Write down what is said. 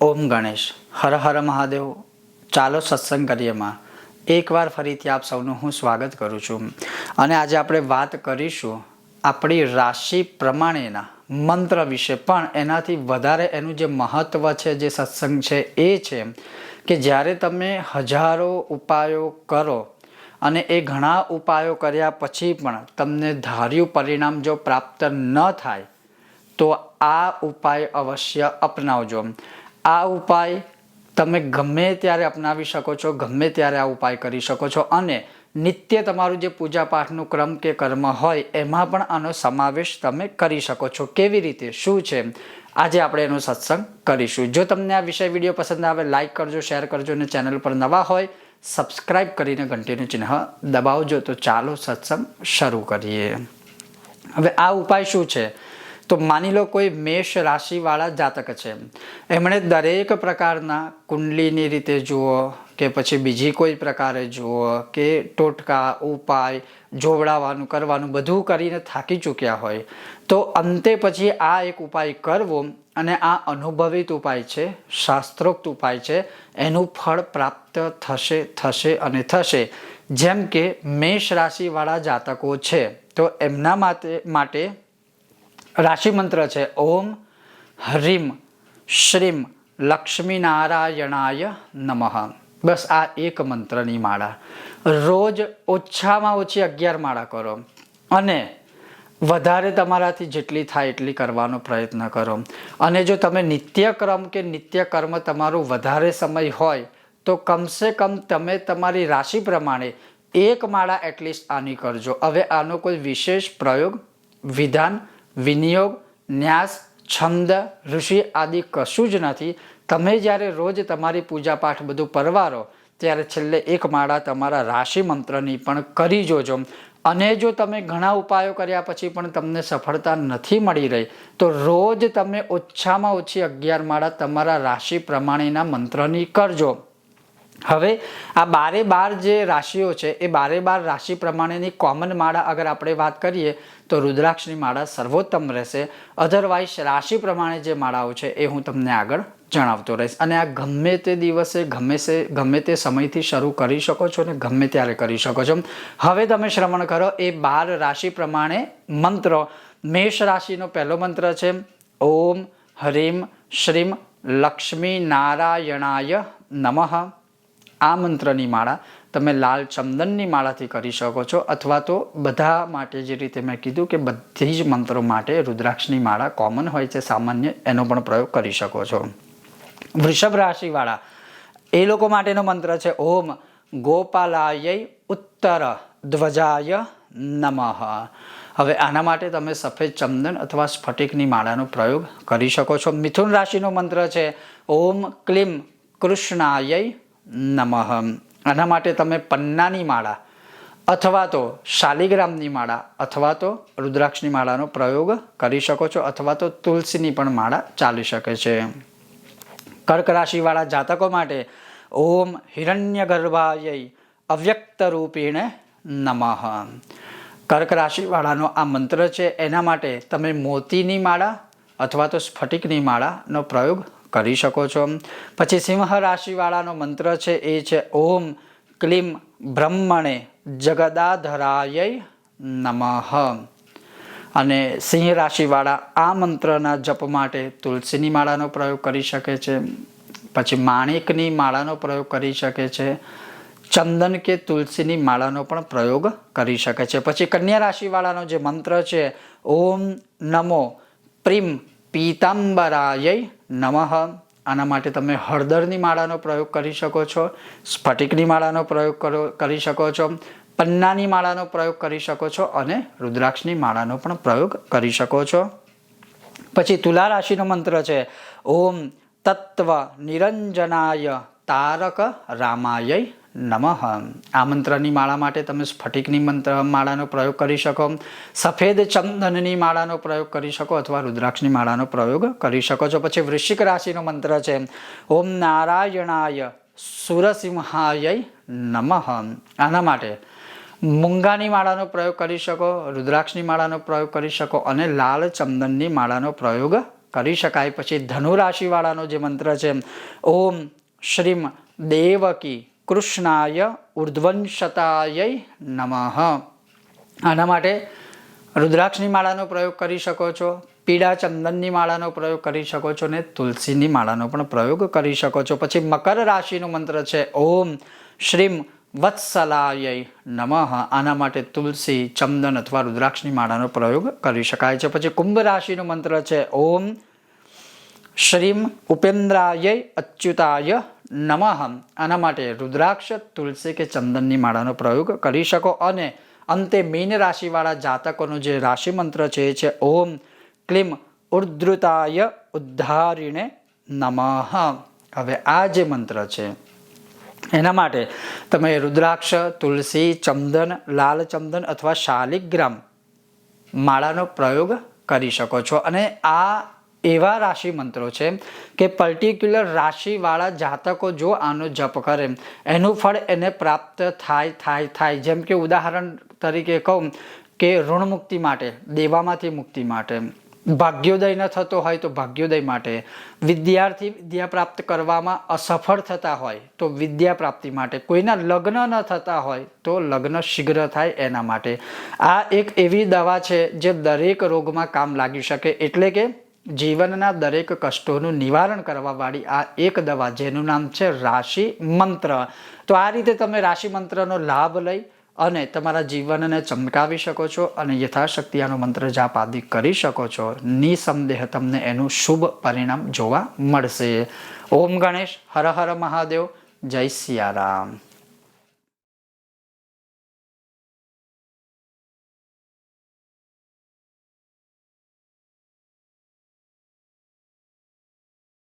ઓમ ગણેશ, હર હર મહાદેવ. ચાલો સત્સંગ કરીએમાં એકવાર ફરીથી આપ સૌનું હું સ્વાગત કરું છું. અને આજે આપણે વાત કરીશું આપણી રાશિ પ્રમાણેના મંત્ર વિશે. પણ એનાથી વધારે એનું જે મહત્ત્વ છે, જે સત્સંગ છે, એ છે કે જ્યારે તમે હજારો ઉપાયો કરો અને એ ઘણા ઉપાયો કર્યા પછી પણ તમને ધાર્યું પરિણામ જો પ્રાપ્ત ન થાય, તો આ ઉપાય અવશ્ય અપનાવજો. આ ઉપાય તમે ગમે ત્યારે અપનાવી શકો છો, ગમે ત્યારે આ ઉપાય કરી શકો છો. અને નિત્ય તમારું જે પૂજા પાઠનું ક્રમ કે કર્મ હોય, એમાં પણ આનો સમાવેશ તમે કરી શકો છો. કેવી રીતે? શું છે? આજે આપણે એનો સત્સંગ કરીશું. જો તમને આ વિષય વીડિયો પસંદ આવે લાઇક કરજો, શેર કરજો અને ચેનલ પર નવા હોય, સબસ્ક્રાઇબ કરીને ઘંટીનું ચિહ્ન દબાવજો. તો ચાલો સત્સંગ શરૂ કરીએ. હવે આ ઉપાય શું છે? તો માની લો કોઈ મેષ રાશિવાળા જાતક છે. એમણે દરેક પ્રકારના કુંડલીની રીતે જુઓ કે પછી બીજી કોઈ પ્રકારે જુઓ કે ટોટકા, ઉપાય જોવડાવવાનું કરવાનું બધું કરીને થાકી ચૂક્યા હોય. તો અંતે પછી આ એક ઉપાય કરવો અને આ અનુભવિત ઉપાય છે, શાસ્ત્રોક્ત ઉપાય છે, એનું ફળ પ્રાપ્ત થશે થશે અને થશે. જેમ કે મેષ રાશિવાળા જાતકો છે, તો એમના માટે રાશિ મંત્ર છે. ઓમ હરીમ શ્રીમ લક્ષ્મીનારાયણાય નમઃ. બસ આ એક મંત્રની માળા. રોજ ઓછામાં ઓછી અગિયાર માળા કરો. અને વધારે તમારાથી જેટલી થાય એટલી કરવાનો પ્રયત્ન કરો. અને જો તમે નિત્યક્રમ કે નિત્ય કર્મ તમારું વધારે સમય હોય, તો કમસે કમ તમે તમારી રાશિ પ્રમાણે એક માળા એટલીસ્ટ આની કરજો. હવે આનો કોઈ વિશેષ પ્રયોગ, વિધાન વિનિયોગ, ન્યાસ, છંદ, ઋષિ આદિ કશું જ નથી. તમે જ્યારે રોજ તમારી પૂજાપાઠ બધું પરવારો, ત્યારે છેલ્લે એક માળા તમારા રાશિ મંત્રની પણ કરી જોજો. અને જો તમે ઘણા ઉપાયો કર્યા પછી પણ તમને સફળતા નથી મળી રહી, તો રોજ તમે ઓછામાં ઓછી અગિયાર માળા તમારા રાશિ પ્રમાણેના મંત્રની કરજો. હવે આ બારે બાર જે રાશિઓ છે, એ બારે બાર રાશિ પ્રમાણેની કોમન માળા અગર આપણે વાત કરીએ, તો રુદ્રાક્ષની માળા સર્વોત્તમ રહેશે. અધરવાઇઝ રાશિ પ્રમાણે જે માળાઓ છે, એ હું તમને આગળ જણાવતો રહીશ. અને આ ગમે તે દિવસે, ગમે તે ગમે તે સમયથી શરૂ કરી શકો છો ને ગમે ત્યારે કરી શકો છો. હવે તમે શ્રવણ કરો, એ બાર રાશિ પ્રમાણે મંત્ર. મેષ રાશિનો પહેલો મંત્ર છે, ઓમ હરીમ શ્રીમ લક્ષ્મી નારાયણાય નમઃ. આ મંત્રની માળા તમે લાલ ચંદનની માળાથી કરી શકો છો અથવા તો બધા માટે જે રીતે મેં કીધું કે બધી જ મંત્રો માટે રુદ્રાક્ષની માળા કોમન હોય છે, સામાન્ય એનો પણ પ્રયોગ કરી શકો છો. વૃષભ રાશિવાળા, એ લોકો માટેનો મંત્ર છે, ઓમ ગોપાલાય ઉત્તર ધ્વજાય નમઃ. હવે આના માટે તમે સફેદ ચંદન અથવા સ્ફટિકની માળાનો પ્રયોગ કરી શકો છો. મિથુન રાશિનો મંત્ર છે, ઓમ ક્લીમ કૃષ્ણાય નમઃ. આના માટે તમે પન્નાની માળા અથવા તો શાલિગ્રામની માળા અથવા તો રુદ્રાક્ષની માળાનો પ્રયોગ કરી શકો છો અથવા તો તુલસીની પણ માળા ચાલી શકે છે. કર્ક રાશિવાળા જાતકો માટે ઓમ હિરણ્ય ગર્ભાય અવ્યક્ત રૂપીણે નમઃ. કર્ક રાશિવાળાનો આ મંત્ર છે એના માટે તમે મોતીની માળા અથવા તો સ્ફટિકની માળાનો પ્રયોગ કરી શકો છો. પછી સિંહ રાશિવાળાનો મંત્ર છે એ છે, ઓમ ક્લીમ બ્રહ્મણે જગદાધરાય નમઃ. અને સિંહ રાશિવાળા આ મંત્રના જપ માટે તુલસીની માળાનો પ્રયોગ કરી શકે છે. પછી માણેકની માળાનો પ્રયોગ કરી શકે છે. ચંદન કે તુલસીની માળાનો પણ પ્રયોગ કરી શકે છે. પછી કન્યા રાશિવાળાનો જે મંત્ર છે, ઓમ નમો પ્રિમ પીતાંબરાય નમઃ. આના માટે તમે હળદરની માળાનો પ્રયોગ કરી શકો છો, સ્ફટિકની માળાનો પ્રયોગ કરો, કરી શકો છો, પન્નાની માળાનો પ્રયોગ કરી શકો છો અને રુદ્રાક્ષની માળાનો પણ પ્રયોગ કરી શકો છો. પછી તુલા રાશિનો મંત્ર છે, ઓમ તત્વ નિરંજનાય તારક રામાય નમઃ. આ મંત્રની માળા માટે તમે સ્ફટિકની મંત્ર માળાનો પ્રયોગ કરી શકો. સફેદ ચંદનની માળાનો પ્રયોગ કરી શકો અથવા રુદ્રાક્ષની માળાનો પ્રયોગ કરી શકો છો. પછી વૃશ્ચિક રાશિનો મંત્ર છે. ઓમ નારાયણાય સુરસિંહાય નમઃ. આના માટે મૂંગાની માળાનો પ્રયોગ કરી શકો, રુદ્રાક્ષની માળાનો પ્રયોગ કરી શકો અને લાલ ચંદનની માળાનો પ્રયોગ કરી શકાય. પછી ધનુ રાશિવાળાનો જે મંત્ર છે, ઓમ શ્રીમ દેવકી કૃષ્ણાય ઉર્ધ્વંશતાય નમઃ. આના માટે રુદ્રાક્ષની માળાનો પ્રયોગ કરી શકો છો પીળા ચંદનની માળાનો પ્રયોગ કરી શકો છો ને તુલસીની માળાનો પણ પ્રયોગ કરી શકો છો. પછી મકર રાશિનો મંત્ર છે, ઓમ શ્રીમ વત્સલાય નમઃ. આના માટે તુલસી, ચંદન અથવા રુદ્રાક્ષની માળાનો પ્રયોગ કરી શકાય છે. પછી કુંભ રાશિનો મંત્ર છે, ઓમ શ્રીમ ઉપેન્દ્રાય અચ્યુતાય નમઃ. આના માટે રુદ્રાક્ષ, તુલસી કે ચંદનની માળાનો પ્રયોગ કરી શકો અને અંતે મીન રાશિવાળા જાતકોનો જે રાશિ મંત્ર છે એ છે ઓમ ક્લીમ ઉર્ધૃતાય ઉદ્ધારીણે નમઃ. હવે આ જે મંત્ર છે, એના માટે તમે રુદ્રાક્ષ, તુલસી, ચંદન, લાલ ચંદન અથવા શાલિગ્રામ માળાનો પ્રયોગ કરી શકો છો. અને આ એવા રાશિ મંત્રો છે કે પર્ટિક્યુલર રાશિવાળા જાતકો જો આનો જપ કરે, એનું ફળ એને પ્રાપ્ત થાય થાય થાય. જેમ કે ઉદાહરણ તરીકે કહું કે ઋણ મુક્તિ માટે, દેવામાંથી મુક્તિ માટે. ભાગ્યોદય ન થતો હોય તો ભાગ્યોદય માટે. વિદ્યાર્થી વિદ્યા પ્રાપ્ત કરવામાં અસફળ થતા હોય તો વિદ્યા પ્રાપ્તિ માટે. કોઈના લગ્ન ન થતા હોય તો લગ્ન શીઘ્ર થાય એના માટે. આ એક એવી દવા છે જે દરેક રોગમાં કામ લાગી શકે. એટલે કે જીવનના દરેક કષ્ટોનું નિવારણ કરવાવાળી આ એક દવા જેનું નામ છે રાશિ મંત્ર. તો આ રીતે તમે રાશિ મંત્રનો લાભ લઈ અને તમારા જીવનને ચમકાવી શકો છો અને યથાશક્તિ આનો મંત્ર જાપ આદિ કરી શકો છો. નિસંદેહ તમને એનું શુભ પરિણામ જોવા મળશે. ઓમ ગણેશ, હર હર મહાદેવ, જય સિયારામ.